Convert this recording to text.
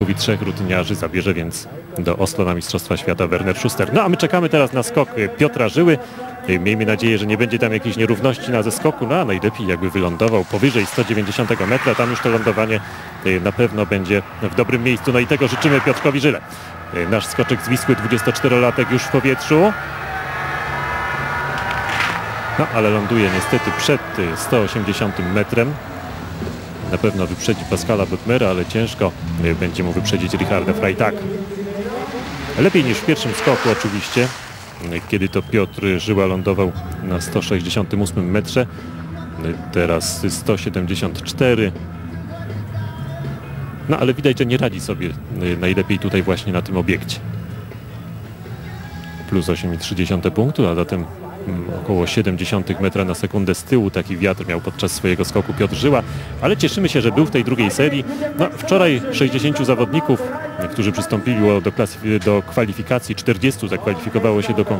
Mówi trzech rutyniarzy zabierze więc do Oslo na Mistrzostwa Świata Werner Schuster. No a my czekamy teraz na skok Piotra Żyły. Miejmy nadzieję, że nie będzie tam jakiejś nierówności na zeskoku, no a najlepiej jakby wylądował powyżej 190 metra. Tam już to lądowanie e, na pewno będzie w dobrym miejscu. No i tego życzymy Piotrkowi Żyle. E, Nasz skoczek z Wisły, 24-latek już w powietrzu. No ale ląduje niestety przed e, 180 metrem. Na pewno wyprzedzi Pascala Botmera, ale ciężko y, będzie mu wyprzedzić Richarda Freitag. Lepiej niż w pierwszym skoku oczywiście, y, kiedy to Piotr Żyła lądował na 168 metrze. Y, Teraz 174. No ale widać, że nie radzi sobie najlepiej tutaj właśnie na tym obiekcie. Plus 8,3 punktu, a zatem około 70 metra na sekundę z tyłu taki wiatr miał podczas swojego skoku Piotr Żyła, ale cieszymy się, że był w tej drugiej serii. No, wczoraj 60 zawodników, którzy przystąpili do, klasyf- do kwalifikacji, 40 zakwalifikowało się do konkursu.